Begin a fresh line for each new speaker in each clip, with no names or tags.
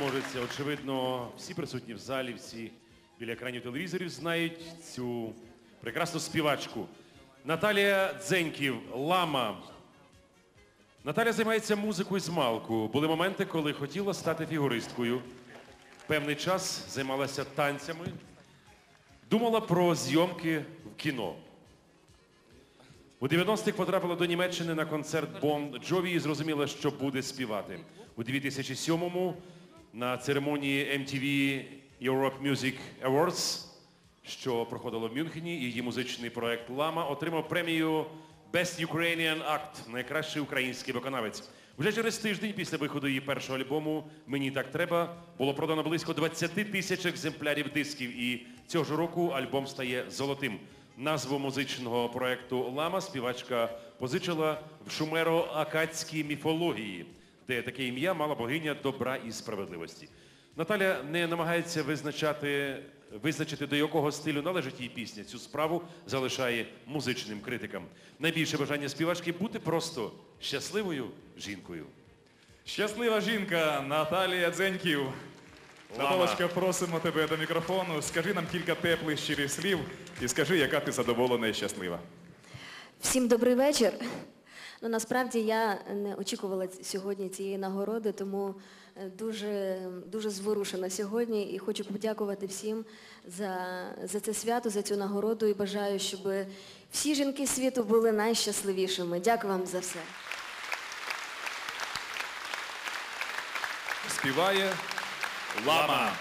Можеться, очевидно, всі присутні в залі, всі біля екранів телевізорів знають цю прекрасну співачку. Наталія Дзеньків, Лама. Наталя займається музикою з малку. Були моменти, коли хотіла стати фігуристкою. Певний час займалася танцями. Думала про зйомки в кіно. У 90-х потрапила до Німеччини на концерт Бон Джові і зрозуміла, що буде співати. У 2007-му на церемонії MTV Europe Music Awards, що проходило в Мюнхені, її музичний проект Лама отримав премію Best Ukrainian Act найкращий український виконавець. Вже через тиждень після виходу її першого альбому Мені так треба було продано близько 20 тисяч екземплярів дисків. І цього ж року альбом стає золотим. Назву музичного проекту Лама співачка позичила в шумеро-акадській міфології, де таке ім'я мала богиня добра і справедливості. Наталя не намагається визначати, визначити, до якого стилю належить їй пісня. Цю справу залишає музичним критикам. Найбільше бажання співачки бути просто щасливою жінкою.
Щаслива жінка Наталія Дзеньків.
Лама.
Наталочка, просимо тебе до мікрофону. Скажи нам кілька теплих щирих слів і скажи, яка ти задоволена і щаслива.
Всім добрий вечір. Ну, насправді я не очікувала сьогодні цієї нагороди, тому е, дуже, дуже зворушена сьогодні і хочу подякувати всім за, за це свято, за цю нагороду і бажаю, щоб всі жінки світу були найщасливішими. Дякую вам за все.
Співає Лама.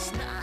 It's not